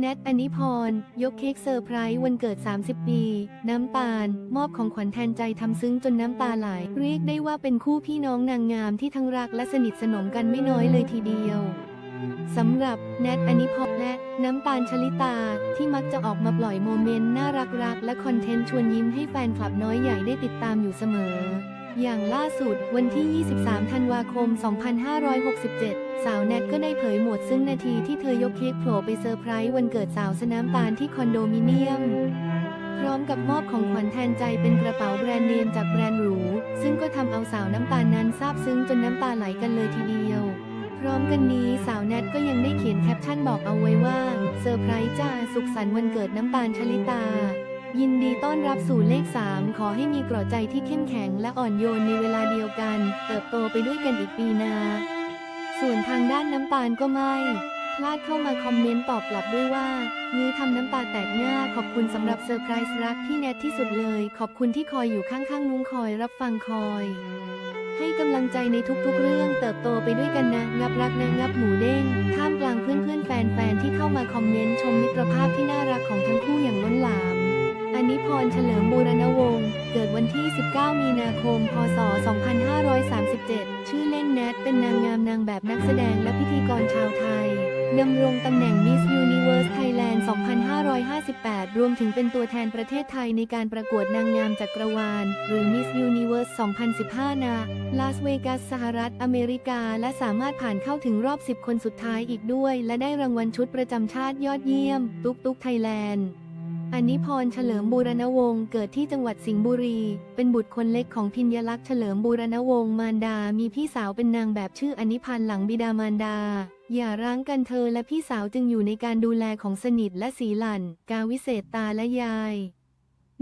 แนทอนิพร ยกเค้กเซอร์ไพรส์วันเกิด 30 ปี น้ำตาล มอบของขวัญแทนใจทำซึ้งจนน้ำตาไหล เรียกได้ว่าเป็นคู่พี่น้องนางงามที่ทั้งรักและสนิทสนมกันไม่น้อยเลยทีเดียวสำหรับแนทอนิพรและน้ำตาลชลิตา ที่มักจะออกมาปล่อยโมเมนต์น่ารักๆและคอนเทนต์ชวนยิ้มให้แฟนคลับน้อยใหญ่ได้ติดตามอยู่เสมอ อย่างล่าสุดวันที่ 23 ธันวาคม 2567 สาวแนทก็ได้เผยหมดซึ่งนาทีที่เธอยกเค้กโผล่ไปเซอร์ไพรส์วันเกิดสาวสน้ำตาลที่คอนโดมิเนียม พร้อมกับมอบของขวัญแทนใจเป็นกระเป๋าแบรนด์เนมจากแบรนด์หรู ซึ่งก็ทำเอาสาวน้ำตาลนั้นซาบซึ้งจนน้ำตาไหลกันเลยทีเดียว พร้อมกันนี้สาวแนทก็ยังได้เขียนแคปชั่นบอกเอาไว้ว่าเซอร์ไพรส์จ้าสุขสันต์วันเกิดน้ำตาลชลิตา ยินดีต้อนรับสู่เลข 3 ขอให้มีกรอใจที่เข้มแข็งและอ่อนโยนในเวลาเดียวกัน เติบโตไปด้วยกันอีกปีนา ส่วนทางด้านน้ำตาลก็ไม่ พลาดเข้ามาคอมเมนต์ตอบกลับด้วยว่ามือทำน้ำตาแตกหน้าขอบคุณสำหรับเซอร์ไพรส์รักที่แนทที่สุดเลย ขอบคุณที่คอยอยู่ข้างๆนุ้งคอยรับฟังคอย ให้กำลังใจในทุกๆเรื่อง เติบโตไปด้วยกันนะงับรักนะงับหมูเด้งท่ามกลางเพื่อนๆแฟนๆที่เข้ามาคอมเมนต์ชมมิตรภาพที่น่ารักของทั้งคู่อย่างล้นหลาม รเฉลิมบูรณวงศ์ เกิดวันที่ 19 มีนาคม พศ 2537 ชื่อเล่นแนทเป็นนางงามนางแบบนักแสดงและพิธีกรชาวไทยดำรงตำแหน่ง Miss Universe Thailand 2558 รวมถึงเป็นตัวแทนประเทศไทยในการประกวดนางงามจักรวาล หรือ Miss Universe 2015นาลาสเวกัส สหรัฐอเมริกา และสามารถผ่านเข้าถึงรอบ 10 คนสุดท้ายอีกด้วย และได้รางวัลชุดประจำชาติยอดเยี่ยม ตุ๊กตุ๊กไทยแลนด์ อนนิพรเฉลิมบูรณวงศ์เกิดที่จังหวัดสิงห์บุรี เป็นบุตรคนเล็กของพิญญลักษณ์เฉลิมบูรณวงศ์มารดา มีพี่สาวเป็นนางแบบชื่ออนิพันธ์หลังบิดามารดา อย่าร้างกันเธอและพี่สาวจึงอยู่ในการดูแลของสนิทและสีหลัน กาวิเศษตาและยาย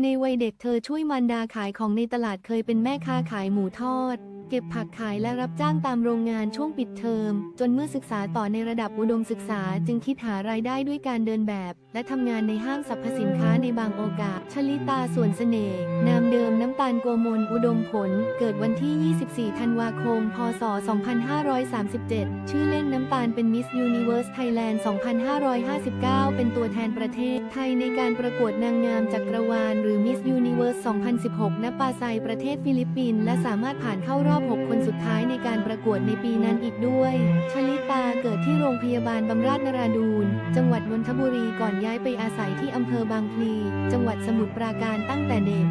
ในวัยเด็กเธอช่วยมารดาขายของในตลาดเคยเป็นแม่ค้าขายหมูทอด เก็บผักขายและรับจ้างตามโรงงานช่วงปิดเทอม จนเมื่อศึกษาต่อในระดับอุดมศึกษาจึงคิดหารายได้ด้วยการเดินแบบ และทำงานในห้างสรรพสินค้าในบางโอกาส ชลิตาส่วนเสน่ห์นามเดิมน้ำตาลโกมลอุดมผล เกิดวันที่ 24 ธันวาคม พศ 2537 ชื่อเล่นน้ำตาลเป็น Miss Universe Thailand 2559 เป็นตัวแทนประเทศไทยในการประกวดนางงามจักรวาล หรือ Miss Universe 2016 ณ ปาไซประเทศฟิลิปปินส์และสามารถผ่านเข้ารอบอบ 6 คนสุดท้ายในการประกวดในปีนั้นอีกด้วย ชลิตาเกิดที่โรงพยาบาลบำราศนราดูน จังหวัดนนทบุรีก่อนย้ายไปอาศัยที่อำเภอบางพลี จังหวัดสมุทรปราการตั้งแต่เด็ก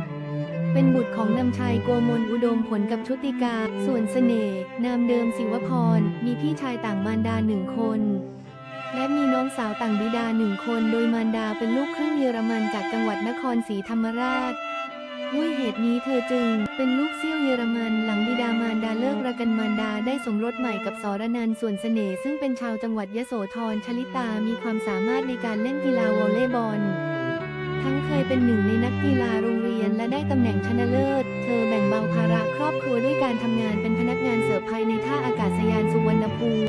เป็นบุตรของนำชัยโกมลอุดมผลกับชุติกา ส่วนเสน่ห์นามเดิมศิวพร มีพี่ชายต่างมารดาหนึ่งคน และมีน้องสาวต่างบิดาหนึ่งคน โดยมารดาเป็นลูกครึ่งเยอรมันจากจังหวัดนครศรีธรรมราชด้วยเหตุนี้เธอจึงเป็นลูกเซี่ยวเยอรมันหลัง รกันมารดาได้สมรสใหม่กับสรนันส่วนเสน่ห์ซึ่งเป็นชาวจังหวัดยโสธรชลิตามีความสามารถในการเล่นกีฬาวอลเลย์บอล ทั้งเคยเป็นหนึ่งในนักกีฬาโรงเรียนและได้ตำแหน่งชนะเลิศ เธอแบ่งเบาภาระครอบครัวด้วยการทำงานเป็นพนักงานเสิร์ฟภายในท่าอากาศยานสุวรรณภูมิ